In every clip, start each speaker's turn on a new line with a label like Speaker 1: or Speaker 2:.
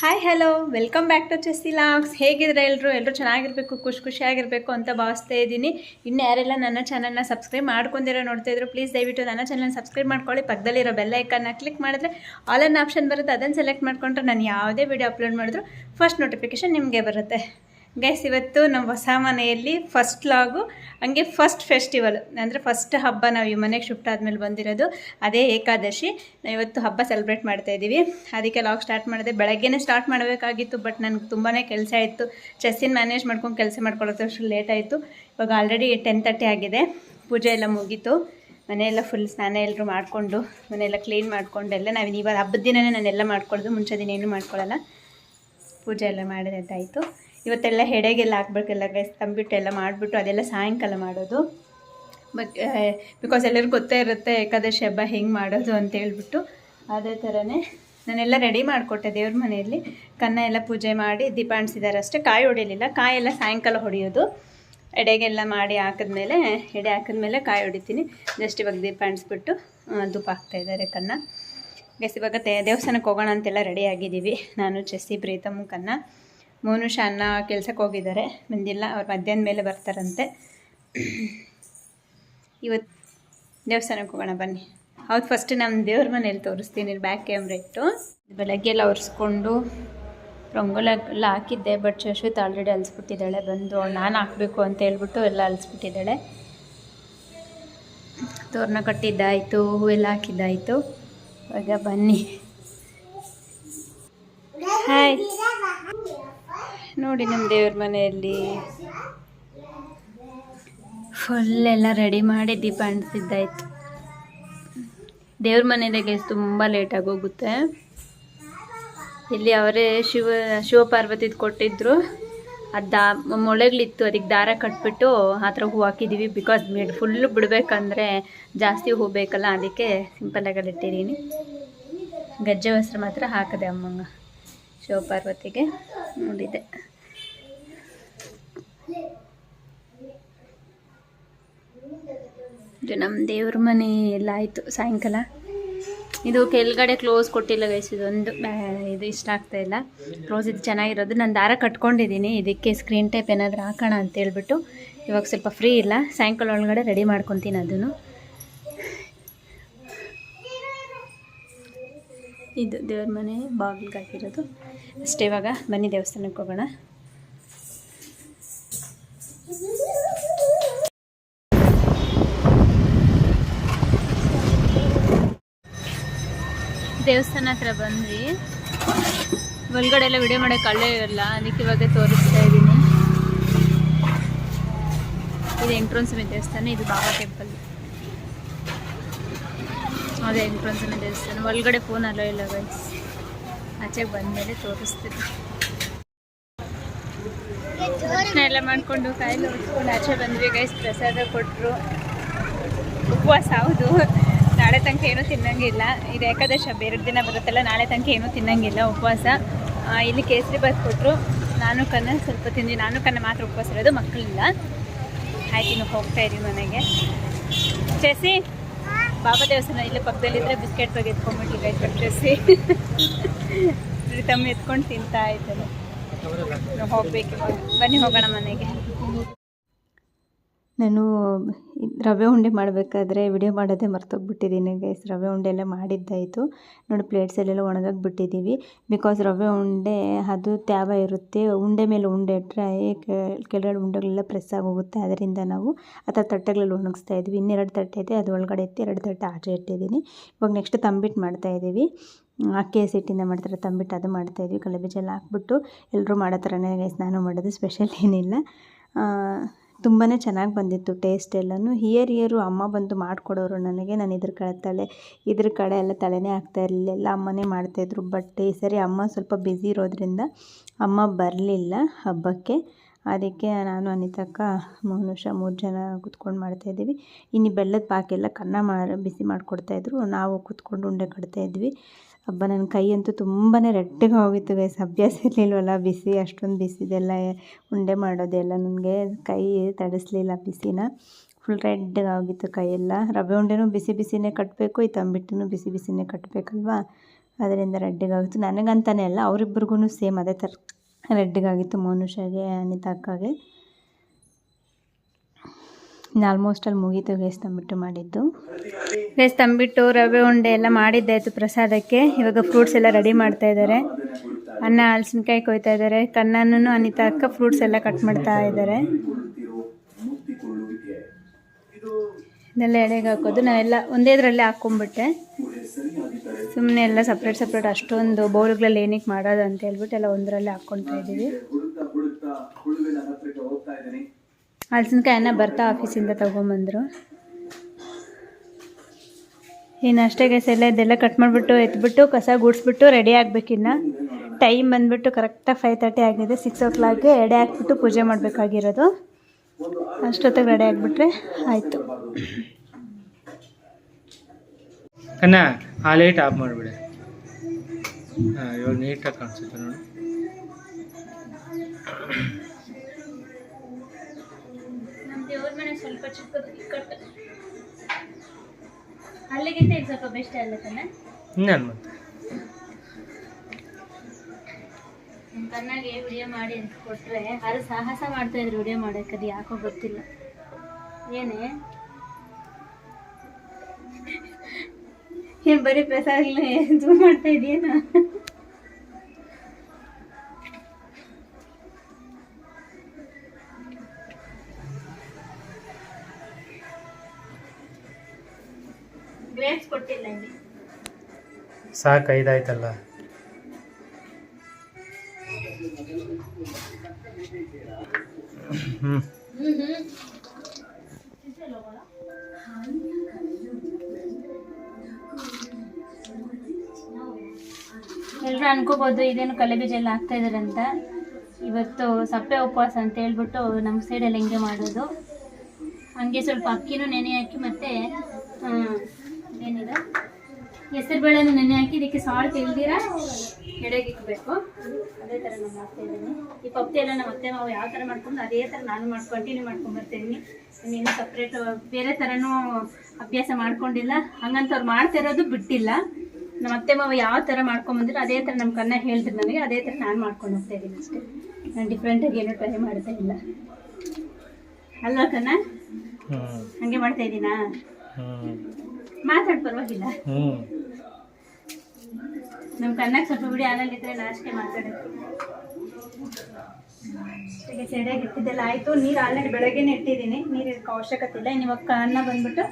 Speaker 1: Hi hello welcome back to chassis ಲಾಗ್ಸ್ ಹೇಗಿದ್ರೆ ಎಲ್ಲರೂ ಎಲ್ಲರೂ ಚೆನ್ನಾಗಿರಬೇಕು, ಖುಷಿ ಖುಷಿಯಾಗಿರಬೇಕು ಅಂತ ಭಾವಿಸ್ತಾ ಇದ್ದೀನಿ. ಇನ್ನು ಯಾರೆಲ್ಲ ನನ್ನ ಚಾನಲ್ನ ಸಬ್ಸ್ಕ್ರೈಬ್ ಮಾಡ್ಕೊಂಡಿರೋ ನೋಡ್ತಾ ಇದ್ರು ಪ್ಲೀಸ್ ದಯವಿಟ್ಟು ನನ್ನ ಚಾನಲ್ನ ಸಬ್ಸ್ಕ್ರೈಬ್ ಮಾಡ್ಕೊಳ್ಳಿ. ಪಕ್ಕದಲ್ಲಿರೋ ಬೆಲ್ಲ ಐಕನ್ನ ಕ್ಲಿಕ್ ಮಾಡಿದ್ರೆ ಆಲ್ ಆನ್ ಆಪ್ಷನ್ ಬರುತ್ತೆ. ಅದನ್ನು ಸೆಲೆಕ್ಟ್ ಮಾಡಿಕೊಂಡ್ರೆ ನಾನು ಯಾವುದೇ ವಿಡಿಯೋ ಅಪ್ಲೋಡ್ ಮಾಡಿದ್ರು ಫಸ್ಟ್ ನೋಟಿಫಿಕೇಶನ್ ನಿಮಗೆ ಬರುತ್ತೆ. ಗೈಸ್ ಇವತ್ತು ನಮ್ಮ ಹೊಸ ಮನೆಯಲ್ಲಿ ಫಸ್ಟ್ ಲಾಗು, ಹಂಗೆ ಫಸ್ಟ್ ಫೆಸ್ಟಿವಲ್ ಅಂದರೆ ಫಸ್ಟ್ ಹಬ್ಬ ನಾವು ಈ ಮನೆಗೆ ಶಿಫ್ಟ್ ಆದಮೇಲೆ ಬಂದಿರೋದು ಅದೇ ಏಕಾದಶಿ. ನಾವು ಇವತ್ತು ಹಬ್ಬ ಸೆಲೆಬ್ರೇಟ್ ಮಾಡ್ತಾ ಇದ್ದೀವಿ. ಅದಕ್ಕೆ ಲಾಗ್ ಸ್ಟಾರ್ಟ್ ಮಾಡಿದೆ. ಬೆಳಗ್ಗೆನೇ ಸ್ಟಾರ್ಟ್ ಮಾಡಬೇಕಾಗಿತ್ತು ಬಟ್ ನನಗೆ ತುಂಬಾ ಕೆಲಸ ಇತ್ತು ಚೆಸ್ಸಿನ ಮ್ಯಾನೇಜ್ ಮಾಡ್ಕೊಂಡು ಕೆಲಸ ಮಾಡ್ಕೊಳ್ಳೋದು ಅಷ್ಟು ಲೇಟ್ ಆಯಿತು. ಇವಾಗ ಆಲ್ರೆಡಿ ಟೆನ್ ತರ್ಟಿ ಆಗಿದೆ. ಪೂಜೆ ಎಲ್ಲ ಮುಗೀತು. ಮನೆಯೆಲ್ಲ ಫುಲ್ ಸ್ನಾನ ಎಲ್ಲರೂ ಮಾಡಿಕೊಂಡು, ಮನೆಯೆಲ್ಲ ಕ್ಲೀನ್ ಮಾಡಿಕೊಂಡೆಲ್ಲ ನಾವು ಇವಾಗ ಹಬ್ಬದ ದಿನವೇ ನಾನೆಲ್ಲ ಮಾಡ್ಕೊಳ್ಳೋದು ಮುಂಚೆ ದಿನ ಏನೂ ಮಾಡ್ಕೊಳ್ಳಲ್ಲ ಪೂಜೆ ಎಲ್ಲ ಮಾಡಿದ್ದಾಯಿತು ಇವತ್ತೆಲ್ಲ ಹೆಡೆಗೆಲ್ಲ ಹಾಕ್ಬೇಕಲ್ಲ ಗೈಸ್ ತಂಬಿಟ್ಟು ಎಲ್ಲ ಮಾಡಿಬಿಟ್ಟು ಅದೆಲ್ಲ ಸಾಯಂಕಾಲ ಮಾಡೋದು. ಬಟ್ ಬಿಕಾಸ್ ಎಲ್ಲರಿಗೂ ಗೊತ್ತೇ ಇರುತ್ತೆ ಏಕಾದಶಿ ಹಬ್ಬ ಹೆಂಗೆ ಮಾಡೋದು ಅಂತ ಹೇಳ್ಬಿಟ್ಟು. ಅದೇ ಥರನೇ ನಾನೆಲ್ಲ ರೆಡಿ ಮಾಡಿಕೊಟ್ಟೆ ದೇವ್ರ ಮನೆಯಲ್ಲಿ. ಕನ್ನ ಎಲ್ಲ ಪೂಜೆ ಮಾಡಿ ದೀಪ ಅಂಟಿಸಿದ್ದಾರೆ ಅಷ್ಟೇ. ಕಾಯಿ ಹೊಡಿಲಿಲ್ಲ. ಕಾಯೆಲ್ಲ ಸಾಯಂಕಾಲ ಹೊಡೆಯೋದು. ಎಡೆಗೆಲ್ಲ ಮಾಡಿ ಹಾಕಿದ್ಮೇಲೆ, ಎಡೆ ಹಾಕಿದ್ಮೇಲೆ ಕಾಯಿ ಹೊಡಿತೀನಿ. ಜಸ್ಟ್ ಇವಾಗ ದೀಪ ಅಂಟಿಸ್ಬಿಟ್ಟು ಹಾಕ್ತಾ ಇದ್ದಾರೆ ಕನ್ನ. ಗೈಸ್ ಇವಾಗ ತೆ, ದೇವಸ್ಥಾನಕ್ಕೆ ಹೋಗೋಣ ಅಂತೆಲ್ಲ ರೆಡಿ ಆಗಿದ್ದೀವಿ. ನಾನು ಚೆಸ್ಸಿ ಪ್ರೀತಮ್, ಕನ್ನ. ಮೋನುಷ ಅನ್ನ ಕೆಲ್ಸಕ್ಕೆ ಹೋಗಿದ್ದಾರೆ. ಬಂದಿಲ್ಲ ಅವ್ರು ಮಧ್ಯಾಹ್ನ ಮೇಲೆ ಬರ್ತಾರಂತೆ. ಇವತ್ತು ದೇವಸ್ಥಾನಕ್ಕೆ ಹೋಗೋಣ ಬನ್ನಿ. ಹೌದು ಫಸ್ಟ್ ನಮ್ಮ ದೇವ್ರ ಮನೇಲಿ ತೋರಿಸ್ತೀನಿ ಬ್ಯಾಕ್ ಕ್ಯಾಮ್ರಾ ಇಟ್ಟು. ಬೆಳಗ್ಗೆ ಎಲ್ಲ ಒರೆಸ್ಕೊಂಡು ರಂಗೋಲಿ ಎಲ್ಲ ಹಾಕಿದ್ದೆ ಬಟ್ ಶಶ್ವಿತ್ ಆಲ್ರೆಡಿ ಅಲಿಸ್ಬಿಟ್ಟಿದ್ದಾಳೆ. ಬಂದು ನಾನು ಹಾಕಬೇಕು ಅಂತ ಹೇಳ್ಬಿಟ್ಟು ಎಲ್ಲ ಅಲಿಸ್ಬಿಟ್ಟಿದ್ದಾಳೆ. ತೋರಣ ಕಟ್ಟಿದ್ದಾಯಿತು ಹೂವೆಲ್ಲ ಹಾಕಿದ್ದಾಯಿತು. ಇವಾಗ ಬನ್ನಿ. ಹಾಯ್ ನೋಡಿ ನಮ್ಮ ದೇವ್ರ ಮನೆಯಲ್ಲಿ. ಫುಲ್ ಎಲ್ಲ ರೆಡಿ ಮಾಡಿ ದೀಪ ಅಂಟಿಸಿದ್ದಾಯ್ತು. ದೇವ್ರ ಮನೆಯಲ್ಲಿ ತುಂಬ ಲೇಟಾಗಿ ಹೋಗುತ್ತೆ. ಇಲ್ಲಿ ಅವರೇ ಶಿವ ಶಿವಪಾರ್ವತಿದು ಕೊಟ್ಟಿದ್ರು. ಅದು ದಾ ಮೊಳೆಗಳಿತ್ತು ಅದಕ್ಕೆ ದಾರ ಕಟ್ಬಿಟ್ಟು ಆ ಥರ ಹೂ ಹಾಕಿದ್ದೀವಿ ಬಿಕಾಸ್ ಫುಲ್ಲು ಬಿಡಬೇಕಂದ್ರೆ ಜಾಸ್ತಿ ಹೂ ಬೇಕಲ್ಲ, ಅದಕ್ಕೆ ಸಿಂಪಲ್ಲಾಗಿ ಇಟ್ಟಿದ್ದೀನಿ ಗಜ್ಜೆ ವಸ್ತ್ರ ಮಾತ್ರ ಹಾಕಿದೆ ಅಮ್ಮಂಗ ಶಿವಪಾರ್ವತಿಗೆ ನೋಡಿದೆ. ಇದು ನಮ್ಮ ದೇವ್ರ ಮನೆ ಎಲ್ಲ ಆಯಿತು ಸಾಯಂಕಾಲ. ಇದು ಕೆಳಗಡೆ ಕ್ಲೋಸ್ ಕೊಟ್ಟಿಲ್ಲ ಗೈಸ್ ಇದೊಂದು ಇದು ಇಷ್ಟ ಆಗ್ತಾ ಇಲ್ಲ. ಕ್ಲೋಸ್ ಇದು ಚೆನ್ನಾಗಿರೋದು. ನಾನು ದಾರ ಕಟ್ಕೊಂಡಿದ್ದೀನಿ. ಇದಕ್ಕೆ ಸ್ಕ್ರೀನ್ ಟೈಪ್ ಏನಾದರೂ ಹಾಕೋಣ ಅಂತ ಹೇಳ್ಬಿಟ್ಟು. ಇವಾಗ ಸ್ವಲ್ಪ ಫ್ರೀ ಇಲ್ಲ. ಸಾಯಂಕಾಲ ಒಳಗಡೆ ರೆಡಿ ಮಾಡ್ಕೊತೀನಿ ಅದನ್ನು. ಇದು ದೇವ್ರ ಮನೆ ಬಾಗಿಲಿಗೆ ಹಾಕಿರೋದು ಅಷ್ಟೇ ಇವಾಗ ಬನ್ನಿ ದೇವಸ್ಥಾನಕ್ಕೆ ಹೋಗೋಣ. ದೇವಸ್ಥಾನ ಹತ್ರ ಬಂದ್ವಿ. ಒಳಗಡೆ ಎಲ್ಲ ವಿಡಿಯೋ ಮಾಡೋಕೆ ಅಲ್ಲೇ ಇರಲ್ಲ, ಅದಕ್ಕೆ ಇವಾಗ ತೋರಿಸ್ತಾ ಇದ್ದೀನಿ. ಇದು ಎಂಟ್ರನ್ಸ್ ದೇವಸ್ಥಾನ, ಇದು ಬಾಬಾ ಟೆಂಪಲ್ ಅದೇ ಎಂಟ್ರನ್ಸ್ ದೇವಸ್ಥಾನ. ಒಳಗಡೆ ಫೋನ್ ಅಲ್ಲೋ ಇಲ್ಲ ಗೈಸ್ ಆಚೆಗೆ ಬಂದಮೇಲೆ ತೋರಿಸ್ತೀನಿ. ದರ್ಶನ ಎಲ್ಲ ಮಾಡಿಕೊಂಡು ಕಾಯಿಲೆ ಉಟ್ಕೊಂಡು ಆಚೆ ಬಂದ್ವಿ ಗೈಸ್ ಪ್ರಸಾದ ಕೊಟ್ಟರು ಉಪವಾಸ ಹೌದು. ನಾಳೆ ತನಕ ಏನೂ ತಿನ್ನಂಗಿಲ್ಲ. ಇದು ಏಕಾದಶ ಬೇರೆ ದಿನ ಬರುತ್ತಲ್ಲ, ನಾಳೆ ತನಕ ಏನೂ ತಿನ್ನಂಗಿಲ್ಲ ಉಪವಾಸ. ಇಲ್ಲಿ ಕೇಸರಿ ಬಾತ್ ಕೊಟ್ಟರು ನಾನು ಕನ್ನ ಸ್ವಲ್ಪ ತಿಂದು, ನಾನು ಕನ್ನ ಮಾತ್ರ ಉಪವಾಸ ಇರೋದು, ಮಕ್ಕಳಿಲ್ಲ. ಆಯ್ತು, ಇನ್ನು ಹೋಗ್ತಾ ಇದೀವಿ ಮನೆಗೆ. ಚಸಿ ಬಾಬಾ ದೇವಸ್ಥಾನ ಇಲ್ಲೇ ಪಕ್ಕದಲ್ಲಿದ್ದರೆ ಬಿಸ್ಕೆಟ್ ಬಗ್ಗೆ ಎತ್ಕೊಂಡ್ಬಿಟ್ಟಿದ್ದಾಯ್ತು ಚಸಿ ಪ್ರೀತಮ್ ಎತ್ಕೊಂಡು ತಿಂತಾ ಇದ್ದಾರೆ. ನಾವು ಹೋಗ್ಬೇಕು ಬನ್ನಿ, ಹೋಗೋಣ ಮನೆಗೆ. ನಾನು ರವೆ ಉಂಡೆ ಮಾಡಬೇಕಾದ್ರೆ ವಿಡಿಯೋ ಮಾಡೋದೇ ಮರ್ತೋಗ್ಬಿಟ್ಟಿದ್ದೀನಿ ಗೈಸ್ ರವೆ ಉಂಡೆ ಎಲ್ಲ ಮಾಡಿದ್ದಾಯಿತು. ನೋಡಿ ಪ್ಲೇಟ್ಸಲ್ಲೆಲ್ಲ ಒಣಗಕ್ಕೆ ಬಿಟ್ಟಿದ್ದೀವಿ ಬಿಕಾಸ್ ರವೆ ಉಂಡೆ, ಅದು ತ್ಯಾವ ಇರುತ್ತೆ. ಉಂಡೆ ಮೇಲೆ ಉಂಡೆ ಇಟ್ಟರೆ ಕೆಳಗಡೆ ಉಂಡೆಗಳೆಲ್ಲ ಪ್ರೆಸ್ ಆಗೋಗುತ್ತೆ. ಅದರಿಂದ ನಾವು ಆ ಥರ ತಟ್ಟೆಗಳಲ್ಲಿ ಒಣಗಿಸ್ತಾ ಇದ್ವಿ ಇನ್ನೆರಡು ತಟ್ಟೆ ಇದೆ. ಅದು ಒಳಗಡೆ ಎತ್ತಿ ಎರಡು ತಟ್ಟೆ ಆಚೆ ಇಟ್ಟಿದ್ದೀನಿ ಇವಾಗ ನೆಕ್ಸ್ಟ್ ತಂಬಿಟ್ಟು ಮಾಡ್ತಾಯಿದ್ದೀವಿ ಅಕ್ಕಿ ಸಿಟ್ಟಿಂದ ಮಾಡ್ತಾರೆ ತಂಬಿಟ್ಟು ಅದು ಮಾಡ್ತಾಯಿದ್ವಿ ಕಡಲೆ ಬೀಜ ಎಲ್ಲ ಹಾಕ್ಬಿಟ್ಟು ಎಲ್ಲರೂ ಮಾಡೋ ಥರನೇ ಗೈಸ್ ನಾನು ಮಾಡೋದು ಸ್ಪೆಷಲ್ ಏನಿಲ್ಲ. ತುಂಬಾ ಚೆನ್ನಾಗಿ ಬಂದಿತ್ತು ಟೇಸ್ಟ್ ಎಲ್ಲನು. ಹಿಯರ್ ಇಯರು ಅಮ್ಮ ಬಂದು ಮಾಡಿಕೊಡೋರು ನನಗೆ, ನಾನು ಇದ್ರ ಕಡೆ ತಲೆ, ಇದ್ರ ಕಡೆ ಎಲ್ಲ ತಲೆನೇ ಆಗ್ತಾ ಇರಲಿಲ್ಲ. ಎಲ್ಲ ಅಮ್ಮನೇ ಮಾಡ್ತಾಯಿದ್ರು ಬಟ್ ಈ ಸರಿ ಅಮ್ಮ ಸ್ವಲ್ಪ ಬ್ಯುಸಿ ಇರೋದ್ರಿಂದ ಅಮ್ಮ ಬರಲಿಲ್ಲ ಹಬ್ಬಕ್ಕೆ. ಅದಕ್ಕೆ ನಾನು, ಅನಿತಕ್ಕ ಮನುಷ್ಯ ಮೂರು ಜನ ಕೂತ್ಕೊಂಡು ಮಾಡ್ತಾಯಿದ್ದೀವಿ ಇನ್ನು ಬೆಲ್ಲದ ಪಾಕೆಲ್ಲ ಕನ್ನ ಮಾಡಿ, ಬಿಸಿ ಮಾಡಿಕೊಡ್ತಾಯಿದ್ರು ನಾವು ಕೂತ್ಕೊಂಡು ಉಂಡೆ ಕಟ್ತಾಯಿದ್ವಿ ಹಬ್ಬ ನನ್ನ ಕೈ ಅಂತೂ ತುಂಬಾ ರೆಡ್ಗೆ ಹೋಗಿತ್ತು ಗೈಸ್. ಅಭ್ಯಾಸ ಇರಲಿಲ್ವಲ್ಲ, ಬಿಸಿ, ಅಷ್ಟೊಂದು ಬಿಸಿದೆಲ್ಲ ಉಂಡೆ ಮಾಡೋದೆಲ್ಲ ನನಗೆ ಕೈ ತಡಿಸ್ಲಿಲ್ಲ ಬಿಸಿನ. ಫುಲ್ ರೆಡ್ ಆಗಿತ್ತು ಕೈಯೆಲ್ಲ. ರವೆ ಉಂಡೆನೂ ಬಿಸಿ ಬಿಸಿನೇ ಕಟ್ಟಬೇಕು ಈ ತಂಬಿಟ್ಟೂ ಬಿಸಿ ಬಿಸಿನೇ ಕಟ್ಟಬೇಕಲ್ವಾ ಅದರಿಂದ ರೆಡ್ಡಿಗಾಗಿತ್ತು ನನಗಂತಾನೆ ಅಲ್ಲ ಅವರಿಬ್ಬರಿಗೂ ಸೇಮ್, ಅದೇ ಥರ ರೆಡ್ಡಿಗಾಗಿತ್ತು ಮನುಷ್ಯಗೆ ಅನಿತಾಕ್ಕಾಗೆ. ಆಲ್ಮೋಸ್ಟ್ ಅಲ್ಲಿ ಮುಗೀತು, ಗೇಸ್ ತಂಬಿಟ್ಟು ಮಾಡಿದ್ದು. ಗೇಸ್ ತಂಬಿಟ್ಟು ರವೆ ಉಂಡೆ ಎಲ್ಲ ಮಾಡಿದ್ದಾಯಿತು ಪ್ರಸಾದಕ್ಕೆ. ಇವಾಗ ಫ್ರೂಟ್ಸ್ ಎಲ್ಲ ರೆಡಿ ಮಾಡ್ತಾ ಇದ್ದಾರೆ. ಅನ್ನ, ಹಲಸಿನಕಾಯಿ ಕೊಯ್ತಾ ಇದ್ದಾರೆ. ಕನ್ನನೂ ಅನಿತಾ ಅಕ್ಕ ಫ್ರೂಟ್ಸ್ ಎಲ್ಲ ಕಟ್ ಮಾಡ್ತಾ ಇದ್ದಾರೆ. ಇದೆಲ್ಲ ಎಡೆಗೆ ಹಾಕೋದು. ನಾವೆಲ್ಲ ಒಂದೇದ್ರಲ್ಲೇ ಹಾಕ್ಕೊಂಬಿಟ್ಟೆ ಸುಮ್ಮನೆ ಎಲ್ಲ ಸಪ್ರೇಟ್ ಸಪ್ರೇಟ್ ಅಷ್ಟೊಂದು ಬೌಲ್ಗಳಲ್ಲಿ ಏನಕ್ಕೆ ಮಾಡೋದು ಅಂತ ಹೇಳ್ಬಿಟ್ಟು ಎಲ್ಲ ಒಂದರಲ್ಲೇ ಹಾಕ್ಕೊಳ್ತಾ ಇದ್ದೀವಿ. ಹಲಸಿನಕಾಯನ್ನ ಬರ್ತಾ ಆಫೀಸಿಂದ ತೊಗೊಂಬಂದರು. ಇನ್ನು ಅಷ್ಟೇ ಗೈಸ್ ಎಲ್ಲ ಇದೆಲ್ಲ ಕಟ್ ಮಾಡಿಬಿಟ್ಟು ಎತ್ಬಿಟ್ಟು ಕಸ ಗುಡಿಸ್ಬಿಟ್ಟು ರೆಡಿ ಆಗಬೇಕಿನ್ನ ಟೈಮ್ ಬಂದುಬಿಟ್ಟು ಕರೆಕ್ಟಾಗಿ ಫೈವ್ ತರ್ಟಿ ಆಗಿದೆ ಸಿಕ್ಸ್ ಓ ಕ್ಲಾಕ್ಗೆ ಎಡೆ ಹಾಕ್ಬಿಟ್ಟು ಪೂಜೆ ಮಾಡಬೇಕಾಗಿರೋದು. ಅಷ್ಟೊತ್ತಿಗೆ ರೆಡಿ ಆಗಿಬಿಟ್ರೆ ಆಯಿತು.
Speaker 2: ಅಣ್ಣ, ಆ ಲೈಟ್ ಆಫ್ ಮಾಡಿಬಿಡಿ. ಹಾಂ, ಇವಾಗ ನೀಟಾಗಿ ಕಾಣಿಸುತ್ತೆ ನೋಡಿ.
Speaker 1: ಸ್ವಲ್ಪ ಚಿಕ್ಕದು ಕಟ್. ಅಲ್ಲಿಗಿಂತ ಇದು ಸ್ವಲ್ಪ ಬೆಸ್ಟ್ ಅಲ್ಲ ತಾನೆ ನಮ್ಮ ಕಣ್ಣಾಗೆ ವಿಡಿಯೋ ಮಾಡಿ ಅಂತ ಕೊಟ್ರೆ ಅದು ಸಾಹಸ ಮಾಡ್ತಾ ಇದ್ರು ವಿಡಿಯೋ ಮಾಡೋಕೆ ಅದು ಯಾಕೋ ಗೊತ್ತಿಲ್ಲ. ಏನೇ? ಏನ್ ಬರೀ ಪ್ರಸಾದ ಜೂಮ್ ಮಾಡ್ತಾ ಇದೆಯೇನ? ಗ್ರೇಪ್ಸ್ ಕೊಟ್ಟಿಲ್ಲ ಇಲ್ಲಿ.
Speaker 2: ಸಾಕು ಐದಾಯ್ತಲ್ಲ. ಹ್ಞೂ
Speaker 1: ಎಲ್ಲರೂ ಅನ್ಕೋಬೋದು ಇದೇನು ಕಲೆಬೀಜ ಎಲ್ಲ ಹಾಕ್ತಾ ಇದಾರೆ ಅಂತ ಇವತ್ತು ಸಪ್ಪೆ ಉಪವಾಸ ಅಂತ ಹೇಳ್ಬಿಟ್ಟು ನಮ್ಮ ಸೈಡಲ್ಲಿ ಹೆಂಗೆ ಮಾಡೋದು. ಹಂಗೆ ಸ್ವಲ್ಪ ಅಕ್ಕಿನೂ ನೆನೆ ಹಾಕಿ ಮತ್ತೆ ಆ, ಏನಿದೆ ಹೆಸರು ಬೇಳೆನೂ ನೆನೆ ಹಾಕಿ ಇದಕ್ಕೆ ಸಾಲ್ಟ್ ಇಲ್ದಿರ ಎಡೆಗೆ ಇಕ್ಬೇಕು ಅದೇ ಥರ ನಾನು ಮಾಡ್ತಾ ಇದ್ದೀನಿ. ಈ ಪಪ್ತಿ ಎಲ್ಲ ನಮ್ಮ ಅತ್ತೆ ಮಾವು ಯಾವ ಥರ ಮಾಡ್ಕೊಂಡು ಅದೇ ಥರ ನಾನು ಮಾಡಿ ಕಂಟಿನ್ಯೂ ಮಾಡ್ಕೊಂಡು ಬರ್ತೀನಿ. ನೀನು ಸಪ್ರೇಟ್ ಬೇರೆ ಥರನೂ ಅಭ್ಯಾಸ ಮಾಡ್ಕೊಂಡಿಲ್ಲ. ಹಂಗಂತ ಅವ್ರು ಮಾಡ್ತಾ ಇರೋದು ಬಿಟ್ಟಿಲ್ಲ. ನಮ್ಮ ಅತ್ತೆ ಮಾವ ಯಾವ ಥರ ಮಾಡ್ಕೊಂಬಂದಿರೋ ಅದೇ ಥರ ನಮ್ಮ ಕನ್ನ ಹೇಳಿದ್ರು ನನಗೆ. ಅದೇ ಥರ ನಾನು ಮಾಡ್ಕೊಂಡು ಹೋಗ್ತಾ ಇದ್ದೀನಿ ಅಷ್ಟೇ. ನಾನು ಡಿಫ್ರೆಂಟಾಗಿ ಏನೂ ಟ್ರೈ ಮಾಡ್ತಾ ಇಲ್ಲ. ಅಲ್ವಾ ಕನ್ನ? ಹಂಗೆ ಮಾಡ್ತಾ ಇದ್ದೀನಾ? ಮಾತಾಡ್ ಪರವಾಗಿಲ್ಲ.
Speaker 2: ನಮ್
Speaker 1: ನಮ್ಮ ಕಣ್ಣಾಗ ಸ್ವಲ್ಪ ಬಿಡಿ ಆನಲ್ಲಿದ್ರೆ ನಾಷ್ಟೇ ಮಾತಾಡಕ್ಕೆ ಸೆಡೆಗೆ ಇಟ್ಟಿದ್ದೆಲ್ಲ ಆಯಿತು. ನೀರು ಆಲ್ರೆಡಿ ಬೆಳಗ್ಗೆನೆ ಇಟ್ಟಿದ್ದೀನಿ. ನೀರು ಇದಕ್ಕೆ ಅವಶ್ಯಕತೆ ಇಲ್ಲ. ಇವಾಗ ಕಣ್ಣ ಬಂದ್ಬಿಟ್ಟು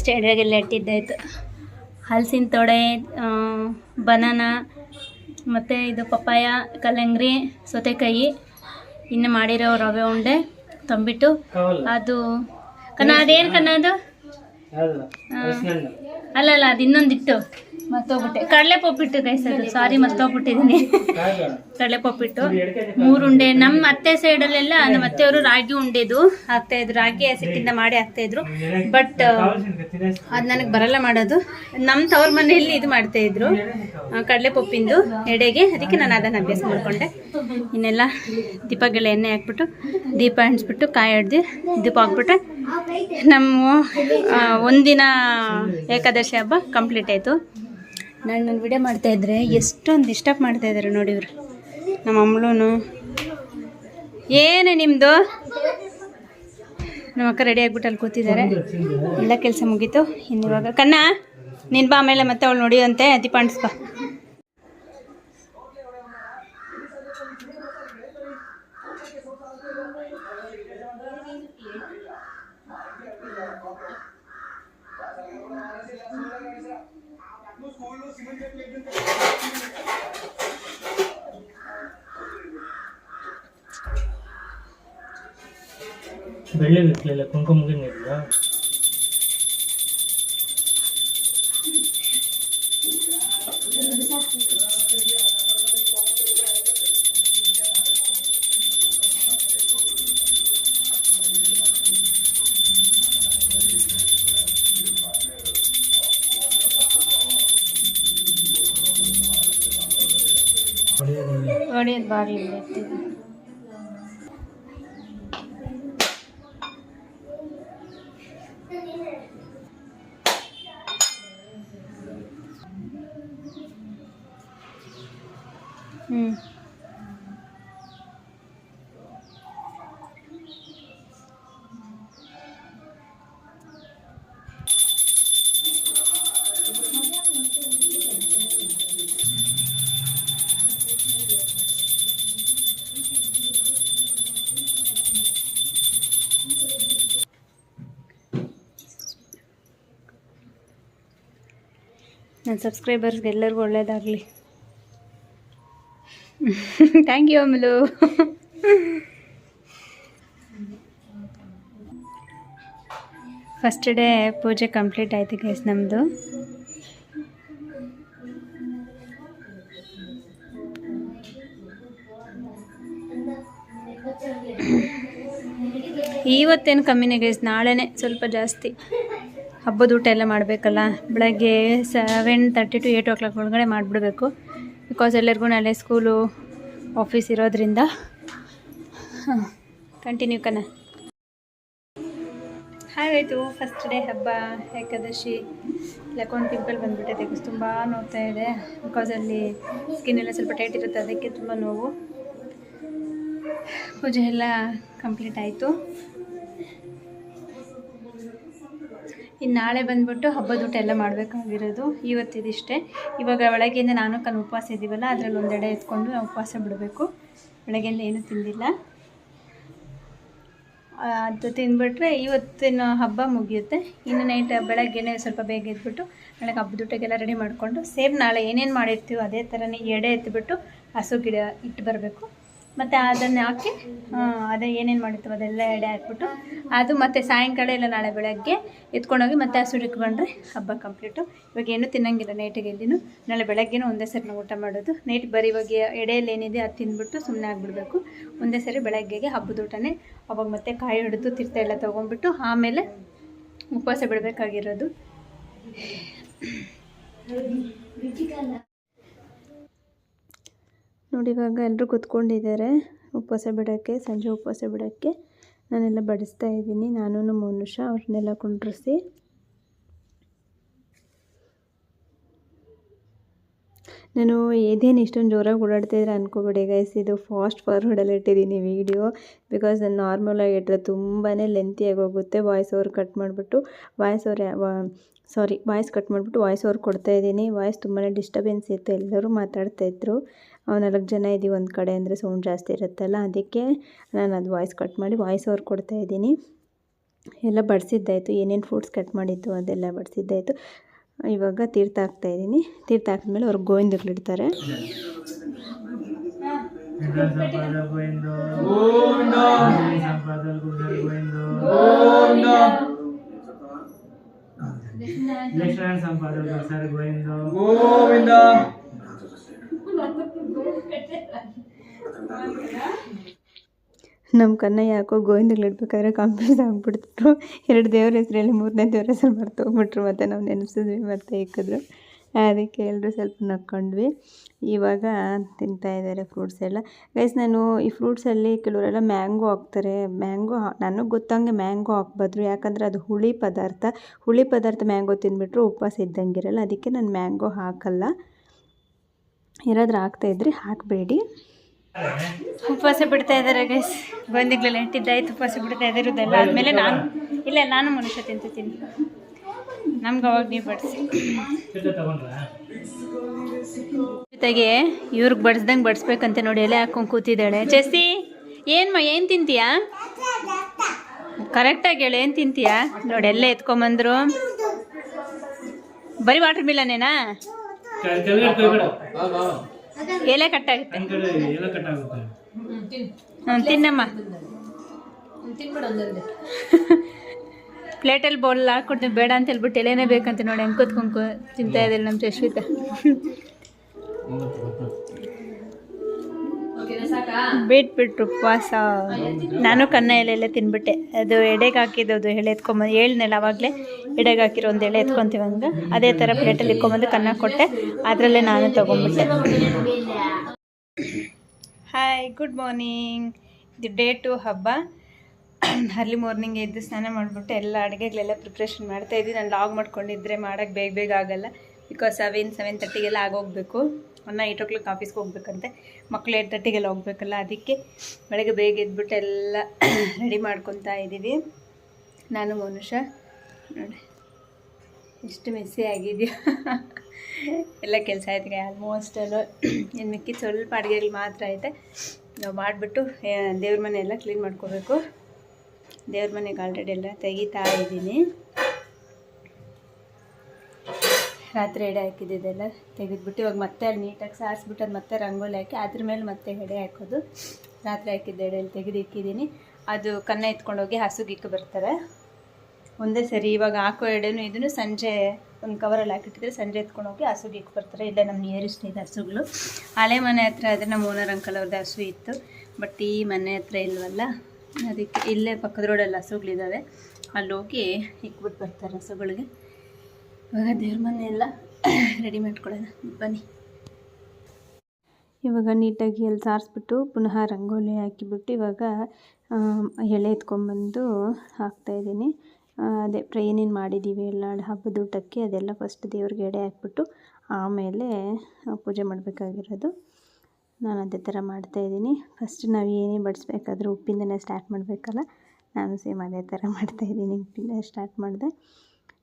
Speaker 1: ಸ್ಟೇಡಿಯಾಗೆಲ್ಲ ಇಟ್ಟಿದ್ದಾಯ್ತು ಹಲಸಿನ ತೊಡೆ ಬನಾನ ಮತ್ತು ಇದು ಪಪ್ಪಾಯ ಕಲ್ಲಂಗ್ರಿ ಸೌತೆಕಾಯಿ ಇನ್ನು ಮಾಡಿರೋ ರವೆ ಉಂಡೆ. ತಂಬಿಟ್ಟು ಅದು ಕಣ ಅದೇನು ಕಣ ಅದು. ಅಲ್ಲ ಅಲ್ಲ ಅದು ಇನ್ನೊಂದಿಟ್ಟು ಮರ್ತೋಗ್ಬಿಟ್ಟೆ. ಕಡಲೆ ಪಪ್ಪಿಟ್ಟು ಕೈಸದು ಸಾರಿ ಮರ್ತೋಗ್ಬಿಟ್ಟಿದ್ದೀನಿ ಕಡಲೆ ಪಪ್ಪಿಟ್ಟು ಮೂರು ಉಂಡೆ ನಮ್ಮ ಅತ್ತೆ ಸೈಡಲ್ಲೆಲ್ಲ ನಮ್ಮ ಅತ್ತೆಯವರು ರಾಗಿ ಉಂಡೆದು ಆಗ್ತಾ ಇದ್ರು ರಾಗಿ ಹಸಿಟ್ಟಿಂದ ಮಾಡಿ ಆಗ್ತಾ ಇದ್ರು. ಬಟ್ ಅದು ನನಗೆ ಬರಲ್ಲ ಮಾಡೋದು. ನಮ್ಮ ತವ್ರ ಮನೆಯಲ್ಲಿ ಇದು ಮಾಡ್ತಾ ಇದ್ರು. ಕಡಲೆ ಪಪ್ಪಿಂದು ಎಡೆಗೆ. ಅದಕ್ಕೆ ನಾನು ಅದನ್ನು ಅಭ್ಯಾಸ ಮಾಡಿಕೊಂಡೆ. ಇನ್ನೆಲ್ಲ ದೀಪಗಳ ಎಣ್ಣೆ ಹಾಕ್ಬಿಟ್ಟು ದೀಪ ಹಂಚ್ಬಿಟ್ಟು ಕಾಯಿ ಹಿಡ್ದು ದೀಪ ಹಾಕ್ಬಿಟ್ರೆ ನಮ್ಮ ಒಂದಿನ ಏಕಾದಶಿ ಹಬ್ಬ ಕಂಪ್ಲೀಟ್ ಆಯಿತು. ನಾನು ನನ್ನ ವಿಡಿಯೋ ಮಾಡ್ತಾ ಇದ್ರೆ ಎಷ್ಟೊಂದು ಡಿಸ್ಟರ್ಬ್ ಮಾಡ್ತಾ ಇದ್ದಾರೆ ನೋಡಿ ಇವರು. ನಮ್ಮ ಅಮ್ಮಳೂ ಏನು ನಿಮ್ಮದು ನಮ್ಮ ಅಕ್ಕ ರೆಡಿ ಆಗ್ಬಿಟ್ಟು ಅಲ್ಲಿ ಕೂತಿದ್ದಾರೆ. ಎಲ್ಲ ಕೆಲಸ ಮುಗೀತು. ಇನ್ನು ಕನ್ನ ನೀನು ಬಾ ಆಮೇಲೆ ಮತ್ತೆ ಅವಳು ನೋಡಿಯಂತೆ. ದೀಪ
Speaker 2: ಬೆಳ್ಳಿಗೆ ಇಟ್ಲಿಲ್ಲ ಕುಂಕುಮಗೆ ನೀರಿಲ್ಲ
Speaker 1: ಹೊಡಿಯೋದು ಬಾರ್ಲಿ ಹ್ಞೂ ನನ್ನ ಸಬ್ಸ್ಕ್ರೈಬರ್ಸ್ಗೆ ಎಲ್ಲರಿಗೂ ಒಳ್ಳೇದಾಗಲಿ. ಥ್ಯಾಂಕ್ ಯು ಅಮಲು. ಫಸ್ಟ್ ಡೇ ಪೂಜೆ ಕಂಪ್ಲೀಟ್ ಆಯಿತು ಗೈಸ್ ನಮ್ಮದು ಇವತ್ತೇನು ಕಮ್ಮಿನೇ ಗೈಸ್ ನಾಳೆನೇ ಸ್ವಲ್ಪ ಜಾಸ್ತಿ. ಹಬ್ಬದ ಊಟ ಎಲ್ಲ ಮಾಡಬೇಕಲ್ಲ? ಬೆಳಗ್ಗೆ seven thirty to eight o'clock ಒಳಗಡೆ ಮಾಡಿಬಿಡ್ಬೇಕು. ಬಿಕಾಸ್ ಎಲ್ಲರಿಗೂ ನಾಳೆ ಸ್ಕೂಲು ಆಫೀಸ್ ಇರೋದ್ರಿಂದ. ಹಾಂ ಕಂಟಿನ್ಯೂ ಕಣ ಹಾಗಾಯಿತು ಫಸ್ಟ್ ಡೇ ಹಬ್ಬ, ಏಕಾದಶಿ. ಲಕೊಂಡ್ ಪಿಂಪಲ್ ಬಿಕಾಸ್ ತುಂಬ ನೋಡ್ತಾ ಇದೆ. ಬಿಕಾಸ್ ಅಲ್ಲಿ ಸ್ಕಿನ್ ಎಲ್ಲ ಸ್ವಲ್ಪ ಟೈಟ್ ಇರುತ್ತೆ, ಅದಕ್ಕೆ ತುಂಬ ನೋವು. ಪೂಜೆ ಎಲ್ಲ ಕಂಪ್ಲೀಟ್ ಆಯಿತು. ಇನ್ನು ನಾಳೆ ಬಂದ್ಬಿಟ್ಟು ಹಬ್ಬದ ಊಟ ಎಲ್ಲ ಮಾಡಬೇಕಾಗಿರೋದು ಇವತ್ತಿದಿಷ್ಟೇ. ಇವಾಗ ಒಳಗಿಂದ ನಾನು ಕಣ್ಣು ಉಪವಾಸ ಇದ್ದೀವಲ್ಲ, ಅದರಲ್ಲಿ ಒಂದೆಡೆ ಎತ್ಕೊಂಡು ನಾವು ಉಪವಾಸ ಬಿಡಬೇಕು. ಬೆಳಗ್ಗೆಯಿಂದ ಏನೂ ತಿಂದಿಲ್ಲ. ಅದು ತಿಂದ್ಬಿಟ್ರೆ ಇವತ್ತಿನ ಹಬ್ಬ ಮುಗಿಯುತ್ತೆ. ಇನ್ನು ನೈಟ್ ಬೆಳಗ್ಗೆನೇ ಸ್ವಲ್ಪ ಬೇಗ ಎದ್ಬಿಟ್ಟು ನಾಳೆ ಹಬ್ಬದ ಊಟಕ್ಕೆಲ್ಲ ರೆಡಿ ಮಾಡಿಕೊಂಡು, ಸೇಮ್ ನಾಳೆ ಏನೇನು ಮಾಡಿರ್ತೀವೋ ಅದೇ ಥರನೇ ಎಡೆ ಎತ್ಬಿಟ್ಟು ಹಸು ಗಿಡ ಇಟ್ಟು ಬರಬೇಕು. ಮತ್ತು ಅದನ್ನು ಹಾಕಿ ಅದೇ ಏನೇನು ಮಾಡಿತ್ತು ಅದೆಲ್ಲ ಎಡೆ ಹಾಕ್ಬಿಟ್ಟು, ಅದು ಮತ್ತು ಸಾಯಂಕಾಲ ಇಲ್ಲ ನಾಳೆ ಬೆಳಗ್ಗೆ ಎತ್ಕೊಂಡೋಗಿ ಮತ್ತೆ ಹಸು ಇಟ್ಕೊಂಡ್ರೆ ಹಬ್ಬ ಕಂಪ್ಲೀಟು ಇವಾಗ ಏನೂ ತಿನ್ನಂಗಿಲ್ಲ ನೈಟಿಗೆ ಎಲ್ಲಿನೂ. ನಾಳೆ ಬೆಳಗ್ಗೆನೂ ಒಂದೇ ಸರಿ ಊಟ ಮಾಡೋದು. ನೈಟ್ ಬರೀ ಇವಾಗ ಎಡೆಯಲ್ಲಿ ಏನಿದೆ ಅದು ತಿಂದ್ಬಿಟ್ಟು ಸುಮ್ಮನೆ ಆಗಿಬಿಡ್ಬೇಕು. ಒಂದೇ ಸರಿ ಬೆಳಗ್ಗೆಗೆ ಹಬ್ಬದ ಊಟನೇ ಅವಾಗ ಮತ್ತೆ ಕಾಯಿ ಹಿಡಿದು ತೀರ್ಥ ಎಲ್ಲ ತೊಗೊಂಡ್ಬಿಟ್ಟು ಆಮೇಲೆ ಉಪವಾಸ ಬಿಡಬೇಕಾಗಿರೋದು. ನೋಡಿ ಇವಾಗ ಎಲ್ಲರೂ ಕೂತ್ಕೊಂಡಿದ್ದಾರೆ. ಉಪವಾಸ ಬಿಡೋಕ್ಕೆ, ಸಂಜೆ ಉಪವಾಸ ಬಿಡೋಕ್ಕೆ ನಾನೆಲ್ಲ ಬಡಿಸ್ತಾ ಇದ್ದೀನಿ. ನಾನು ಮನುಷ್ಯ ಅವ್ರನ್ನೆಲ್ಲ ಕುಂಡ್ರಿಸಿ. ನಾನು ಏನೇನು ಇಷ್ಟೊಂದು ಜೋರಾಗಿ ಓಡಾಡ್ತಿದ್ರೆ ಅನ್ಕೋಬೇಡಿ ಗೈಸ್ ಇದು ಫಾಸ್ಟ್ ಫಾರ್ವರ್ಡಲ್ಲಿ ಇಟ್ಟಿದ್ದೀನಿ ವೀಡಿಯೋ ಬಿಕಾಸ್ ನಾನು ನಾರ್ಮಲಾಗಿ ಇಟ್ಟರೆ ತುಂಬಾ ಲೆಂತಿಯಾಗಿ ಹೋಗುತ್ತೆ. ವಾಯ್ಸ್ ಓವರ್ ಕಟ್ ಮಾಡಿಬಿಟ್ಟು voice over sorry voice cut ಮಾಡಿಬಿಟ್ಟು ವಾಯ್ಸ್ ಓವರ್ ಕೊಡ್ತಾ ಇದ್ದೀನಿ. ವಾಯ್ಸ್ ತುಂಬಾ ಡಿಸ್ಟರ್ಬೆನ್ಸ್ ಇತ್ತು ಎಲ್ಲರೂ ಮಾತಾಡ್ತಾಯಿದ್ರು ನಾಲ್ಕು ಜನ ಇದ್ದೀವಿ ಒಂದು ಕಡೆ ಅಂದರೆ ಸೌಂಡ್ ಜಾಸ್ತಿ ಇರುತ್ತಲ್ಲ ಅದಕ್ಕೆ ನಾನು ಅದು ವಾಯ್ಸ್ ಕಟ್ ಮಾಡಿ ವಾಯ್ಸ್ ಓವರ್ ಕೊಡ್ತಾ ಇದ್ದೀನಿ. ಎಲ್ಲ ಬಡಿಸಿದ್ದಾಯಿತು ಏನೇನು ಫ್ರೂಟ್ಸ್ ಕಟ್ ಮಾಡಿತ್ತು ಅದೆಲ್ಲ ಬಡಿಸಿದ್ದಾಯಿತು. ಇವಾಗ ತೀರ್ಥ ಹಾಕ್ತಾ ಇದ್ದೀನಿ. ತೀರ್ಥ ಹಾಕಿದ್ಮೇಲೆ ಅವ್ರಿಗೆ ಗೋವಿಂದಗಳಿಡ್ತಾರೆ
Speaker 2: ಲಕ್ಷ್ಮಣ ಸಂಪಾದಕ ಸರ್ ಗೋವಿಂದ.
Speaker 3: ಗೋವಿಂದ.
Speaker 1: ನಮ್ಮ ಕನ್ನ ಯಾಕೋ ಗೋವಿಂದಗಳಿಡ್ಬೇಕಾದ್ರೆ ಕಾನ್ಫ್ಯೂಸ್ ಆಗಿಬಿಡ್ತಿದ್ರು. ಎರಡು ದೇವ್ರ ಹೆಸರಲ್ಲಿ ಮೂರನೇ ದೇವ್ರ ಹೆಸರು ಮರ್ತೋಗ್ಬಿಟ್ರು ಮತ್ತು ನಾವು ನೆನೆಸಿದ್ವಿ ಮತ್ತೆ ಇಕ್ಕಿದ್ರು ಅದಕ್ಕೆ ಎಲ್ಲರೂ ಸ್ವಲ್ಪ ನಕ್ಕೊಂಡ್ವಿ. ಇವಾಗ ತಿಂತಾ ಇದ್ದಾರೆ ಫ್ರೂಟ್ಸ್ ಎಲ್ಲ. ಗೈಸ್ ನಾನು ಈ ಫ್ರೂಟ್ಸಲ್ಲಿ ಕೆಲವರೆಲ್ಲ ಮ್ಯಾಂಗೋ ಹಾಕ್ತಾರೆ. ಮ್ಯಾಂಗೋ ನನಗೆ ಗೊತ್ತಂಗೆ ಮ್ಯಾಂಗೋ ಹಾಕ್ಬಾರ್ದು ಯಾಕಂದರೆ ಅದು ಹುಳಿ ಪದಾರ್ಥ. ಹುಳಿ ಪದಾರ್ಥ ಮ್ಯಾಂಗೋ ತಿಂದುಬಿಟ್ರು ಉಪವಾಸ ಇದ್ದಂಗಿರಲ್ಲ. ಅದಕ್ಕೆ ನಾನು ಮ್ಯಾಂಗೋ ಹಾಕಲ್ಲ. ಯಾರಾದ್ರೂ ಹಾಕ್ತಾಯಿದ್ರೆ ಹಾಕಬೇಡಿ. ಉಪವಾಸ ಬಿಡ್ತಾ ಇದ್ದಾರೆ ಗೈಸ್ ಗೋಂದಿಗ್ಲೆಲ್ಲ ಎಂಟಿದ್ದಾಯ್ತು ಉಪವಾಸ ಬಿಡ್ತಾ ಇದ್ದಿರೋದೆಲ್ಲ ಆದಮೇಲೆ ನಾನು ಇಲ್ಲ ನಾನು ಮನುಷ್ಯ ತಿಂತೀನಿ ನಮ್ಗೆ ಅವಾಗ ನೀವು ಬಡಿಸಿ.
Speaker 2: ತಗೊಂಡ್ರ?
Speaker 1: ಜೊತೆಗೆ ಇವ್ರಿಗೆ ಬಡಿಸ್ದಂಗೆ ಬಡಿಸ್ಬೇಕಂತೆ ನೋಡಿ ಎಲೆ ಹಾಕೊಂಡು ಕೂತಿದ್ದಾಳೆ. ಚೆಸ್ಸಿ ಏನ್ಮ ಏನು ತಿಂತೀಯಾ? ಕರೆಕ್ಟಾಗಿ ಹೇಳು ಏನು ತಿಂತೀಯಾ? ನೋಡಿ ಎಲ್ಲ ಎತ್ಕೊಂಬಂದ್ರು. ಬರೀ ವಾಟರ್ ಮಿಲನೇನಾ ಎಲೆ ಕಟ್ಟಾಗುತ್ತೆ. ಹ್ಞೂ ತಿನ್ನಮ್ಮ. ಪ್ಲೇಟಲ್ಲಿ ಬೌಲ್ ಹಾಕ್ಕೊಡ್ತೀನಿ ಬೇಡ ಅಂತ ಹೇಳ್ಬಿಟ್ಟು ಎಲೆನೇ ಬೇಕಂತ ನೋಡಿ ಹೆಂಗೆ ಕೂತ್ಕೊಂಡು ತಿಂತಾ ಇದ್ದಿಲ್ಲ ನಮ್ಮ ಜಶ್ವಿತ ಬಿಟ್ಬಿಟ್ರು ಉಪವಾಸ. ನಾನು ಕನ್ನ ಎಲೆ ಎಲ್ಲ ತಿನ್ಬಿಟ್ಟೆ. ಅದು ಎಡೆಗೆ ಹಾಕಿದ್ದು ಅದು ಎಳೆ ಎತ್ಕೊಂಬಂದು ಹೇಳ್ನಲ್ಲ ಅವಾಗಲೇ. ಎಡೆಗೆ ಹಾಕಿರೋ ಒಂದು ಎಳೆ ಎತ್ಕೊತೀವಿ ಹಂಗೆ. ಅದೇ ಥರ ಪ್ಲೇಟಲ್ಲಿ ಇಟ್ಕೊಂಬಂದು ಕನ್ನ ಕೊಟ್ಟೆ. ಅದರಲ್ಲೇ ನಾನು ತೊಗೊಂಬಿಟ್ಟೆ. ಹಾಯ್ ಗುಡ್ ಮಾರ್ನಿಂಗ್ ಇದು ಡೇ ಟು ಹಬ್ಬ. ಅರ್ಲಿ ಮಾರ್ನಿಂಗ್ ಎದ್ದು ಸ್ನಾನ ಮಾಡಿಬಿಟ್ಟು ಎಲ್ಲ ಅಡುಗೆಗಳೆಲ್ಲ ಪ್ರಿಪ್ರೇಷನ್ ಮಾಡ್ತಾ ಇದ್ದೀನಿ. ನಾನು ಲಾಗ್ ಮಾಡ್ಕೊಂಡಿದ್ರೆ ಮಾಡೋಕ್ಕೆ ಬೇಗ ಬೇಗ ಆಗಲ್ಲ. ಬಿಕಾಸ್ ಸೆವೆನ್ ಸೆವೆನ್ ತರ್ಟಿಗೆಲ್ಲ ಆಗೋಗಬೇಕು. ಅನ್ನ ಏಯ್ಟ್ ಓ ಕ್ಲಾಕ್ ಆಫೀಸ್ಗೆ ಹೋಗ್ಬೇಕಂತೆ. ಮಕ್ಕಳು ಏಟ್ ತರ್ಟಿಗೆಲ್ಲ ಹೋಗ್ಬೇಕಲ್ಲ ಅದಕ್ಕೆ ಬೆಳಗ್ಗೆ ಬೇಗ ಎದ್ಬಿಟ್ಟು ಎಲ್ಲ ರೆಡಿ ಮಾಡ್ಕೊತಾ ಇದ್ದೀವಿ. ನಾನು ಮನುಷ್ಯ. ನೋಡಿ, ಎಷ್ಟು ಮೆಸ್ಸಿ ಆಗಿದೆಯಾ? ಎಲ್ಲ ಕೆಲಸ ಆಯ್ತು ಆಲ್ಮೋಸ್ಟ್ ಎಲ್ಲೋ ಇನ್ನು ಮಿಕ್ಕಿ ಸ್ವಲ್ಪ ಅಡುಗೆಗಳು ಮಾತ್ರ ಐತೆ. ನಾವು ಮಾಡಿಬಿಟ್ಟು ದೇವ್ರ ಮನೆ ಎಲ್ಲ ಕ್ಲೀನ್ ಮಾಡ್ಕೋಬೇಕು. ದೇವ್ರ ಮನೆಗೆ ಆಲ್ರೆಡಿ ಎಲ್ಲ ತೆಗಿತಾ ಇದ್ದೀನಿ. ರಾತ್ರಿ ಎಡೆ ಹಾಕಿದ್ದೆಲ್ಲ ತೆಗೆದ್ಬಿಟ್ಟು ಇವಾಗ ಮತ್ತೆ ಅಲ್ಲಿ ನೀಟಾಗಿ ಸಾರಿಸ್ಬಿಟ್ಟು ಅದು ಮತ್ತೆ ರಂಗೋಲಿ ಹಾಕಿ ಅದ್ರ ಮೇಲೆ ಮತ್ತೆ ಎಡೆ ಹಾಕೋದು. ರಾತ್ರಿ ಹಾಕಿದ್ದ ಎಡೆಯಲ್ಲಿ ತೆಗೆದು ಇಕ್ಕಿದ್ದೀನಿ. ಅದು ಕನ್ನ ಎತ್ಕೊಂಡೋಗಿ ಹಸುಗಿಕ್ಕು ಬರ್ತಾರೆ. ಒಂದೇ ಸರಿ ಇವಾಗ ಹಾಕೋ ಎಡೆನೂ ಇದನ್ನು ಸಂಜೆ ಒಂದು ಕವರಲ್ಲಿ ಹಾಕಿಟ್ಟಿದ್ರೆ ಸಂಜೆ ಎತ್ಕೊಂಡು ಹೋಗಿ ಹಸುಗೆ ಬರ್ತಾರೆ. ಇಲ್ಲ ನಮ್ಮ ನಿಯರೆಸ್ಟ್ ಇದೆ ಹಸುಗಳು. ಹಳೆ ಮನೆ ಹತ್ರ ಆದರೆ ನಮ್ಮ ಓನರ್ ಅಂಕಲ್ ಅವ್ರದ್ದು ಹಸು ಇತ್ತು. ಬಟ್ ಈ ಮನೆ ಹತ್ರ ಇಲ್ವಲ್ಲ, ಅದಕ್ಕೆ ಇಲ್ಲೇ ಪಕ್ಕದ ರೋಡಲ್ಲಿ ಹಸುಗಳಿದ್ದಾವೆ. ಅಲ್ಲಿ ಹೋಗಿ ಇಕ್ಬಿಟ್ಟು ಬರ್ತಾರೆ ಹಸುಗಳಿಗೆ. ಇವಾಗ ದೇವ್ರ ಮನೆ ಎಲ್ಲ ರೆಡಿ ಮಾಡ್ಕೊಳ್ಳೋಣ. ಬನ್ನಿ. ಇವಾಗ ನೀಟಾಗಿ ಎಲ್ಲಿ ಸಾರಿಸ್ಬಿಟ್ಟು ಪುನಃ ರಂಗೋಲಿ ಹಾಕಿಬಿಟ್ಟು ಇವಾಗ ಎಳೆ ಎತ್ಕೊಂಬಂದು ಹಾಕ್ತಾಯಿದ್ದೀನಿ ಅದೇ ಪ್ರ, ಏನೇನು ಮಾಡಿದ್ದೀವಿ ಎಲ್ಲ ಹಬ್ಬದ ಊಟಕ್ಕೆ ಅದೆಲ್ಲ ಫಸ್ಟ್ ದೇವ್ರಿಗೆ ಎಡೆ ಹಾಕ್ಬಿಟ್ಟು ಆಮೇಲೆ ಪೂಜೆ ಮಾಡಬೇಕಾಗಿರೋದು. ನಾನು ಅದೇ ಥರ ಮಾಡ್ತಾಯಿದ್ದೀನಿ ಫಸ್ಟ್ ನಾವು ಏನೇ ಬಡಿಸ್ಬೇಕಾದ್ರೂ ಉಪ್ಪಿಂದನೇ ಸ್ಟಾರ್ಟ್ ಮಾಡಬೇಕಲ್ಲ, ನಾನು ಸೇಮ್ ಅದೇ ಥರ ಮಾಡ್ತಾಯಿದ್ದೀನಿ ಉಪ್ಪಿಂದ ಸ್ಟಾರ್ಟ್ ಮಾಡಿದೆ.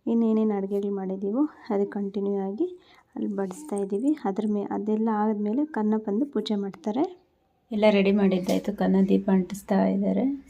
Speaker 1: ಇನ್ನೇನೇನು ಅಡುಗೆಗಳು ಮಾಡಿದ್ದೀವೋ ಅದು ಕಂಟಿನ್ಯೂ ಆಗಿ ಅಲ್ಲಿ ಬಡಿಸ್ತಾ ಇದ್ದೀವಿ. ಅದ್ರ ಮೇ, ಅದೆಲ್ಲ ಆದಮೇಲೆ ಕನ್ನ ಬಂದು ಪೂಜೆ ಮಾಡ್ತಾರೆ. ಎಲ್ಲ ರೆಡಿ ಮಾಡಿದ್ದಾಯಿತು. ಕನ್ನ ದೀಪ ಅಂಟಿಸ್ತಾ ಇದ್ದಾರೆ.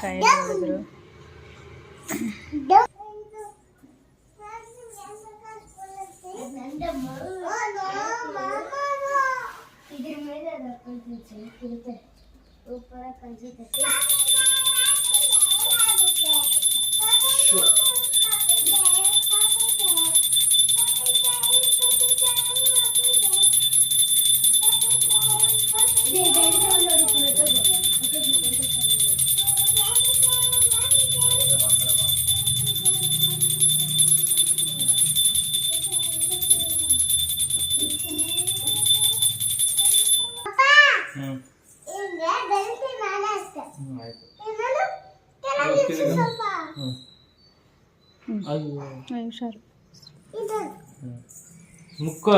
Speaker 1: ಕಾಯಿ ಮಾಡಿದ್ರು
Speaker 3: ಇದ್ರ ಮೇಲೆ ಕಲ್ಸಿರುತ್ತೆ ಉಪ್ಪರ ಕಲ್ಸಿರುತ್ತೆ
Speaker 1: ಹುಷಾರು.
Speaker 2: ಮುಕ್ಕ.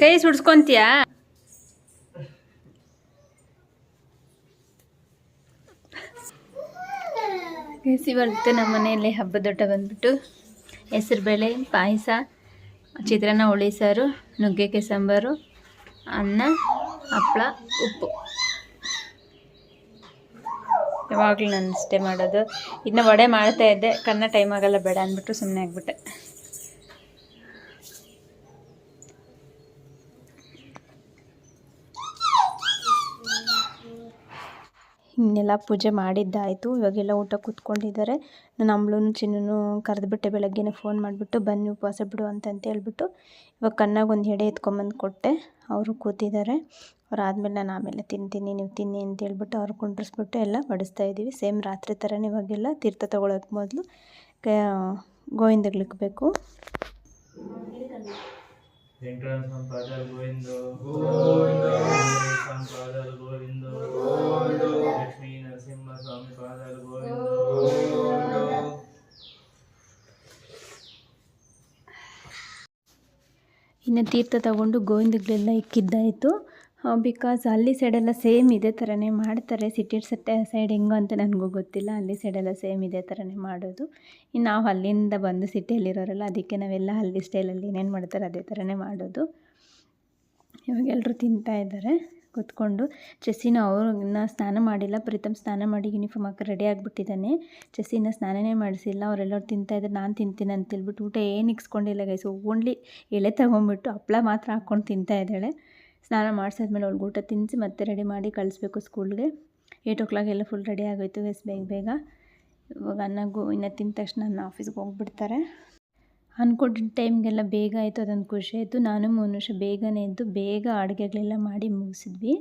Speaker 1: ಕೈ. ಸುಡ್ಸ್ಕೊಂತೀಯಾ? ಇವತ್ತು ನಮ್ಮ ಮನೆಯಲ್ಲಿ ಹಬ್ಬದೊಟ್ಟ ಬಂದ್ಬಿಟ್ಟು ಹೆಸರುಬೇಳೆ ಪಾಯಸ ಚಿತ್ರಾನ್ನ ಹುಳಿ ಸಾರು ನುಗ್ಗೆಕಾಯಿ ಸಾಂಬಾರು ಅನ್ನ ಹಪ್ಪಳ ಉಪ್ಪು. ಯಾವಾಗಲೂ ನಾನು ಅಷ್ಟೇ ಮಾಡೋದು. ಇನ್ನು ವಡೆ ಮಾಡ್ತಾ ಇದ್ದೆ. ಕನ್ನ ಟೈಮ್ ಆಗಲ್ಲ, ಬೇಡ ಅಂದ್ಬಿಟ್ಟು ಸುಮ್ಮನೆ ಆಗಿಬಿಟ್ಟೆ. ಇನ್ನೆಲ್ಲ ಪೂಜೆ ಮಾಡಿದ್ದಾಯಿತು. ಇವಾಗೆಲ್ಲ ಊಟ ಕೂತ್ಕೊಂಡಿದ್ದಾರೆ. ನಾನು ಅಮ್ಳೂ ಚಿನ್ನೂ ಕರೆದುಬಿಟ್ಟೆ. ಬೆಳಗ್ಗೆನೇ ಫೋನ್ ಮಾಡಿಬಿಟ್ಟು, ಬನ್ನಿ ಉಪವಾಸ ಬಿಡು ಅಂತ ಹೇಳ್ಬಿಟ್ಟು, ಇವಾಗ ಕಣ್ಣಾಗ ಒಂದು ಎಡೆ ಎತ್ಕೊಂಬಂದು ಕೊಟ್ಟೆ. ಅವರು ಕೂತಿದ್ದಾರೆ. ಅವ್ರು ಆದಮೇಲೆ ನಾನು ಆಮೇಲೆ ತಿಂತೀನಿ ನೀವು ತಿನ್ನಿ ಅಂತ ಹೇಳ್ಬಿಟ್ಟು ಅವ್ರು ಕುಂಡ್ರಿಸ್ಬಿಟ್ಟು ಎಲ್ಲ ಬಡಿಸ್ತಾ ಇದ್ದೀವಿ. ಸೇಮ್ ರಾತ್ರಿ ಥರನೇ ಇವಾಗೆಲ್ಲ ತೀರ್ಥ ತೊಗೊಳಕ್ಕೆ ಮೊದಲು
Speaker 2: ಕ ಗೋವಿಂದಗಳಿಕ್ಬೇಕು ವೆಂಕಟರಮಣ
Speaker 1: ಇನ್ನು ತೀರ್ಥ ತಗೊಂಡು ಗೋವಿಂದಗಳೆಲ್ಲ ಇಕ್ಕಿದ್ದಾಯಿತು. ಬಿಕಾಸ್ ಅಲ್ಲಿ ಸೈಡೆಲ್ಲ ಸೇಮ್ ಇದೇ ಥರನೇ ಮಾಡ್ತಾರೆ. ಸಿಟಿ ಸಟ್ಟೆ ಸೈಡ್ ಹೆಂಗೋ ಅಂತ ನನಗೂ ಗೊತ್ತಿಲ್ಲ. ಅಲ್ಲಿ ಸೈಡೆಲ್ಲ ಸೇಮ್ ಇದೇ ಥರನೇ ಮಾಡೋದು. ಇನ್ನು ನಾವು ಅಲ್ಲಿಂದ ಬಂದು ಸಿಟಿಯಲ್ಲಿರೋರಲ್ಲ ಅದಕ್ಕೆ ನಾವೆಲ್ಲ ಹಳ್ಳಿ ಸ್ಟೈಲಲ್ಲಿ ಏನೇನು ಮಾಡ್ತಾರೆ ಅದೇ ಥರನೇ ಮಾಡೋದು. ಇವಾಗೆಲ್ಲರೂ ತಿಂತಾ ಇದ್ದಾರೆ, ಕೂತ್ಕೊಂಡು. ಚೆಸ್ಸಿನ ಅವ್ರನ್ನ ಸ್ನಾನ ಮಾಡಿಲ್ಲ. ಪ್ರೀತಮ್ ಸ್ನಾನ ಮಾಡಿ ಯೂನಿಫಾರ್ಮ್ ಹಾಕಿ ರೆಡಿ ಆಗಿಬಿಟ್ಟಿದ್ದಾನೆ. ಚೆಸ್ಸಿನ ಸ್ನಾನನೇ ಮಾಡಿಸಿಲ್ಲ. ಅವರೆಲ್ಲರೂ ಇದ್ದಾರೆ. ನಾನು ತಿಂತೀನಿ ಅಂತೇಳ್ಬಿಟ್ಟು ಊಟ ಏನು ಇಕ್ಸ್ಕೊಂಡಿಲ್ಲ ಗೈಸು ಓನ್ಲಿ ಎಳೆ ತಗೊಂಬಿಟ್ಟು ಹಪ್ಪಳ ಮಾತ್ರ ಹಾಕ್ಕೊಂಡು ತಿಂತಾ ಇದ್ದಾಳೆ. ಸ್ನಾನ ಮಾಡಿಸಾದ್ಮೇಲೆ ಅವ್ಳಿಗೆ ಊಟ ತಿನ್ನಿಸಿ ಮತ್ತೆ ರೆಡಿ ಮಾಡಿ ಕಳಿಸ್ಬೇಕು ಸ್ಕೂಲ್ಗೆ ಏಯ್ಟ್ ಓ ಕ್ಲಾಕ್ ಎಲ್ಲ ಫುಲ್ ರೆಡಿ ಆಗೋಯ್ತು ಎಸ್ ಬೇಗ ಬೇಗ. ಇವಾಗ ಅನ್ನಗೂ ಇನ್ನು ತಿಂದ ತಕ್ಷಣ ನನ್ನ ಆಫೀಸ್ಗೆ ಹೋಗ್ಬಿಡ್ತಾರೆ. ಅಂದ್ಕೊಂಡಿದ್ದ ಟೈಮ್ಗೆಲ್ಲ ಬೇಗ ಆಯಿತು ಅದೊಂದು ಖುಷಿ ಆಯಿತು. ನಾನು ಮೂರು ನಿಮಿಷ ಬೇಗನೆ ಎದ್ದು ಬೇಗ ಅಡುಗೆಗಳೆಲ್ಲ ಮಾಡಿ ಮುಗಿಸಿದ್ವಿ.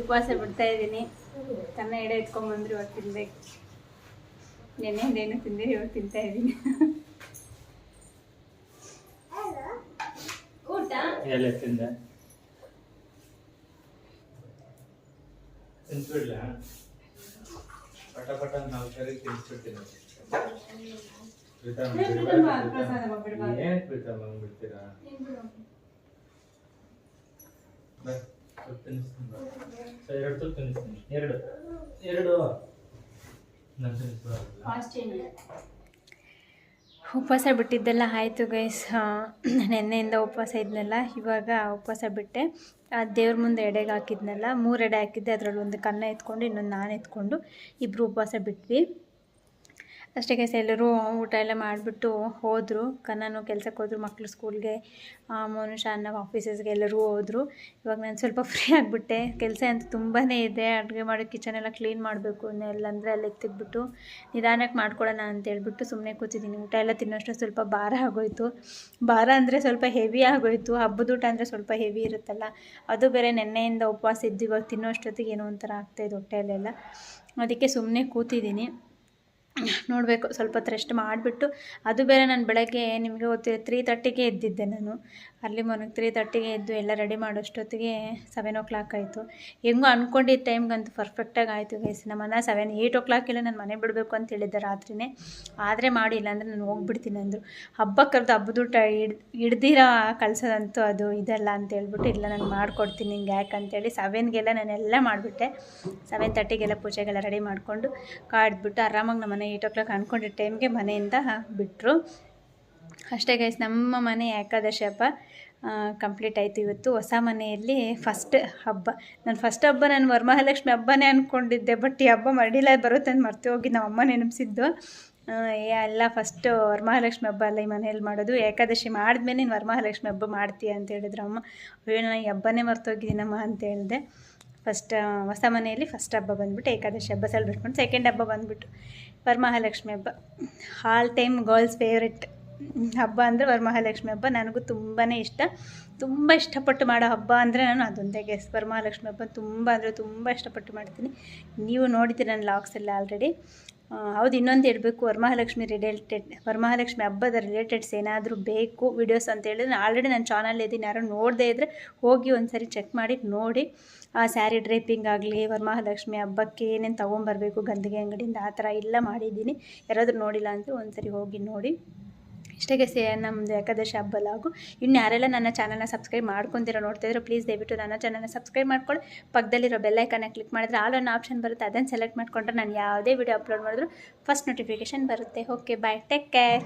Speaker 1: ಉಪವಾಸ ಬಿಡ್ತಾ ಇದ್ದೀನಿ. ತನ್ನ ಎಡೆ ಇಟ್ಕೊಂಬಂದ್ರೆ ಇವತ್ತು ತಿನ್ಬೇಕು. ನೆನ್ನೆ ಏನು ತಿಂದಿರಿ ಇವತ್ತು ತಿಂತಾ ಇದ್ದೀನಿ.
Speaker 2: ಎಲೆ ತಿಂದೆ. ತಿನ್ಸ್ಬಿಡ್ಲ ಪಟ ಪಟ ನಾವು ಸರಿ ತಿನ್ಸ್ಬಿಡ್ತೀನಿ ಪ್ರೀತಮ್ ಏನ್ ಪ್ರೀತಮ್ ಬಂದ್ಬಿಡ್ತೀರಾ? ಎರಡು ತಿನ್ನಿಸ್ತೀನಿ ಎರಡು. ಎರಡು. ನಾನು
Speaker 1: ಉಪವಾಸ ಬಿಟ್ಟಿದ್ದೆಲ್ಲ ಆಯಿತು ಗೈಸ್ ನೆನ್ನೆಯಿಂದ ಉಪವಾಸ ಇದ್ನಲ್ಲ, ಇವಾಗ ಉಪವಾಸ ಬಿಟ್ಟೆ. ಆ, ದೇವ್ರ ಮುಂದೆ ಎಡೆಗೆ ಹಾಕಿದ್ನಲ್ಲ, ಮೂರು ಎಡೆ ಹಾಕಿದ್ದೆ ಅದರಲ್ಲಿ ಒಂದು ಕನ್ನ ಎತ್ಕೊಂಡು, ಇನ್ನೊಂದು ನಾನು ಎತ್ಕೊಂಡು ಇಬ್ಬರು ಉಪವಾಸ ಬಿಟ್ವಿ. ಅಷ್ಟೇ ಕೈಸ ಎಲ್ಲರೂ ಊಟ ಎಲ್ಲ ಮಾಡಿಬಿಟ್ಟು ಹೋದರು. ಕನ್ನನು ಕೆಲಸಕ್ಕೆ ಹೋದರು ಮಕ್ಕಳು ಸ್ಕೂಲ್ಗೆ. ಮನುಷ್ಯ ಅನ್ನ ಆಫೀಸಸ್ಗೆ ಎಲ್ಲರೂ ಹೋದರು. ಇವಾಗ ನಾನು ಸ್ವಲ್ಪ ಫ್ರೀ ಆಗಿಬಿಟ್ಟೆ. ಕೆಲಸ ಅಂತೂ ತುಂಬಾ ಇದೆ. ಅಡುಗೆ ಮಾಡೋ ಕಿಚನ್ ಎಲ್ಲ ಕ್ಲೀನ್ ಮಾಡಬೇಕು. ಎಲ್ಲಂದರೆ ಅಲ್ಲಿ ಎತ್ತಿದ್ಬಿಟ್ಟು ನಿಧಾನಕ್ಕೆ ಮಾಡ್ಕೊಳ್ಳೋಣ ಅಂತ ಹೇಳ್ಬಿಟ್ಟು ಸುಮ್ಮನೆ ಕೂತಿದ್ದೀನಿ. ಊಟ ಎಲ್ಲ ತಿನ್ನೋಷ್ಟು ಸ್ವಲ್ಪ ಭಾರ ಆಗೋಯ್ತು. ಭಾರ ಅಂದರೆ ಸ್ವಲ್ಪ ಹೆವಿ ಆಗೋಯ್ತು. ಹಬ್ಬದ ಊಟ ಅಂದರೆ ಸ್ವಲ್ಪ ಹೆವಿ ಇರುತ್ತಲ್ಲ. ಅದು ಬೇರೆ ನೆನ್ನೆಯಿಂದ ಉಪವಾಸ ಇದ್ದು ಇವಾಗ ತಿನ್ನೋಷ್ಟೊತ್ತಿಗೆ ಏನೋ ಒಂಥರ ಆಗ್ತಾಯಿದೆ ಹೊಟ್ಟೆಯಲ್ಲೆಲ್ಲ. ಅದಕ್ಕೆ ಸುಮ್ಮನೆ ಕೂತಿದ್ದೀನಿ. ನೋಡಬೇಕು, ಸ್ವಲ್ಪ ಹೊತ್ತು ರೆಸ್ಟ್ ಮಾಡಿಬಿಟ್ಟು, ಅದು ಬೇರೆ ನಾನು ಬೆಳಗ್ಗೆ ನಿಮಗೆ ಗೊತ್ತಿದೆ ತ್ರೀ ತರ್ಟಿಗೆ ಎದ್ದಿದ್ದೆ ನಾನು. ಅರ್ಲಿ ಮಾರ್ನಿಂಗ್ ತ್ರೀ ತರ್ಟಿಗೆ ಎದ್ದು ಎಲ್ಲ ರೆಡಿ ಮಾಡೋಷ್ಟೊತ್ತಿಗೆ ಸೆವೆನ್ ಓ ಕ್ಲಾಕ್ ಆಯಿತು. ಹೆಂಗೋ ಅಂದ್ಕೊಂಡಿದ್ದ ಟೈಮ್ಗಂತೂ ಪರ್ಫೆಕ್ಟಾಗಿ ಆಯಿತು ಗೈಸ್ ನಮ್ಮನ್ನ ಸೆವೆನ್ ಏಯ್ಟ್ ಓ ಕ್ಲಾಕೆಲ್ಲ ನಾನು ಮನೆ ಬಿಡಬೇಕು ಅಂತ ಹೇಳಿದ್ದೆ ರಾತ್ರಿನೇ. ಆದರೆ ಮಾಡಿಲ್ಲ ಅಂದರೆ ನಾನು ಹೋಗ್ಬಿಡ್ತೀನಿ ಅಂದರು. ಹಬ್ಬ ಕರೆದು ಹಬ್ಬದ ಊಟ ಹಿಡ್, ಹಿಡ್ದಿರ ಕಳ್ಸೋದಂತೂ ಅದು ಇದಲ್ಲ ಅಂತ ಹೇಳ್ಬಿಟ್ಟು, ಇಲ್ಲ ನಾನು ಮಾಡಿಕೊಡ್ತೀನಿ ನಿಂಗೆ ಯಾಕೆ ಅಂತೇಳಿ ಸೆವೆನ್ಗೆಲ್ಲ ನಾನೆಲ್ಲ ಮಾಡಿಬಿಟ್ಟೆ. ಸೆವೆನ್ ತರ್ಟಿಗೆಲ್ಲ ಪೂಜೆಗೆಲ್ಲ ರೆಡಿ ಮಾಡಿಕೊಂಡು ಕಾಡ್ಬಿಟ್ಟು ಆರಾಮಾಗಿ ನಮ್ಮ ಏಯ್ಟ್ ಓ ಕ್ಲಾಕ್ ಅಂದ್ಕೊಂಡಿದ್ದ ಟೈಮ್ಗೆ ಮನೆಯಿಂದ ಬಿಟ್ಟರು ಅಷ್ಟೇ ಗೈಸ್ ನಮ್ಮ ಮನೆ ಏಕಾದಶಿ ಹಬ್ಬ ಕಂಪ್ಲೀಟ್ ಆಯಿತು ಇವತ್ತು. ಹೊಸ ಮನೆಯಲ್ಲಿ ಫಸ್ಟ್ ಹಬ್ಬ. ನಾನು ಫಸ್ಟ್ ಹಬ್ಬ ನಾನು ವರಮಹಾಲಕ್ಷ್ಮಿ ಹಬ್ಬನೇ ಅಂದ್ಕೊಂಡಿದ್ದೆ ಬಟ್ ಈ ಹಬ್ಬ ಮಡಿಲ ಬರುತ್ತೆ ಅಂತ ಮರ್ತು ಹೋಗಿ ನಮ್ಮ ಅಮ್ಮ ನೆನಪಿಸಿದ್ದು. ಎಲ್ಲ ಫಸ್ಟು ಫಸ್ಟ್ ವರಮಹಾಲಕ್ಷ್ಮಿ ಹಬ್ಬ ಅಲ್ಲ ಈ ಮನೆಯಲ್ಲಿ ಮಾಡೋದು. ಏಕಾದಶಿ ಮಾಡಿದ್ಮೇಲೆ ನೀನು ವರಮಹಾಲಕ್ಷ್ಮಿ ಹಬ್ಬ ಮಾಡ್ತೀಯ ಅಂತ ಹೇಳಿದ್ರು ಅಮ್ಮ. ಅಯ್ಯೋ, ನಾನು ಈ ಹಬ್ಬನೇ ಮರ್ತೋಗಿದ್ದೀನಮ್ಮ ಅಂತ ಹೇಳಿದೆ. ಫಸ್ಟ್ ಹೊಸ ಮನೆಯಲ್ಲಿ ಫಸ್ಟ್ ಹಬ್ಬ ಬಂದ್ಬಿಟ್ಟು ಏಕಾದಶಿ ಹಬ್ಬ ಸೆಲೆಬ್ರೇಟ್ ಮಾಡಿ ಸೆಕೆಂಡ್ ಹಬ್ಬ ಬಂದ್ಬಿಟ್ಟು. ವರಮಹಾಲಕ್ಷ್ಮಿ ಹಬ್ಬ. ಆಲ್ ಟೈಮ್ ಗರ್ಲ್ಸ್ ಫೇವ್ರೆಟ್ ಹಬ್ಬ ಅಂದರೆ ವರಮಹಾಲಕ್ಷ್ಮಿ ಹಬ್ಬ. ನನಗೂ ತುಂಬಾ ಇಷ್ಟ. ತುಂಬ ಇಷ್ಟಪಟ್ಟು ಮಾಡೋ ಹಬ್ಬ ಅಂದರೆ ನಾನು ಅದೊಂದೇ ಗೆಸ್ ವರಮಹಾಲಕ್ಷ್ಮಿ ಹಬ್ಬ ತುಂಬ ಅಂದರೆ ತುಂಬ ಇಷ್ಟಪಟ್ಟು ಮಾಡ್ತೀನಿ. ನೀವು ನೋಡಿದ್ದೀರಿ ನನ್ನ ಲಾಗ್ಸ್ ಆಲ್ರೆಡಿ ಹೌದು, ಇನ್ನೊಂದು ಹೇಳಬೇಕು. ವರಮಹಾಲಕ್ಷ್ಮಿ ರಿಲೇಟೆಡ್ ವರಮಹಾಲಕ್ಷ್ಮಿ ಹಬ್ಬದ ರಿಲೇಟೆಡ್ಸ್ ಏನಾದರೂ ಬೇಕು ವಿಡಿಯೋಸ್ ಅಂತ ಹೇಳಿದ್ರೆ ಆಲ್ರೆಡಿ ನನ್ನ ಚಾನಲ್ ಇದ್ದೀನಿ. ಯಾರು ನೋಡದೇ ಇದ್ದರೆ ಹೋಗಿ ಒಂದು ಚೆಕ್ ಮಾಡಿ, ನೋಡಿ. ಆ ಸ್ಯಾರಿ ಡ್ರೈಪಿಂಗ್ ಆಗಲಿ, ವರಮಹಾಲಕ್ಷ್ಮಿ ಹಬ್ಬಕ್ಕೆ ಏನೇನು ತೊಗೊಂಬರ್ಬೇಕು, ಗಂದಿಗೆ ಅಂಗಡಿಯಿಂದ ಆ ಥರ ಎಲ್ಲ ಮಾಡಿದ್ದೀನಿ. ಯಾರಾದರೂ ನೋಡಿಲ್ಲ ಅಂದರೆ ಒಂದು ಹೋಗಿ ನೋಡಿ. ಇಷ್ಟಾಗೆ ಸೇ ನಮ್ಮದು ಏಕಾದಶಿ ಹಬ್ಬಲ್ಲ ಹಾಗೂ ಇನ್ನು ಯಾರೆಲ್ಲ ನನ್ನ ಚಾನಲ್ನ ಸಬ್ಸ್ಕ್ರೈಬ್ ಮಾಡ್ಕೊಂತೀರೋ ನೋಡ್ತಿದ್ರೆ ಪ್ಲೀಸ್ ದಯವಿಟ್ಟು ನನ್ನ ಚಾನಲ್ನ ಸಬ್ಸ್ಕ್ರೈಬ್ ಮಾಡ್ಕೊಳ್ಳಿ. ಪಕ್ಕದಲ್ಲಿರೋ ಬೆಲ್ಲೈಕನ್ನ ಕ್ಲಿಕ್ ಮಾಡಿದ್ರೆ ಆಲ್ ಅನ್ನೋ ಆಪ್ಷನ್ ಬರುತ್ತೆ. ಅದನ್ನು ಸೆಲೆಕ್ಟ್ ಮಾಡಿಕೊಂಡ್ರೆ ನಾನು ಯಾವುದೇ ವಿಡಿಯೋ ಅಪ್ಲೋಡ್ ಮಾಡಿದ್ರು ಫಸ್ಟ್ ನೋಟಿಫಿಕೇಷನ್ ಬರುತ್ತೆ. Okay bye take care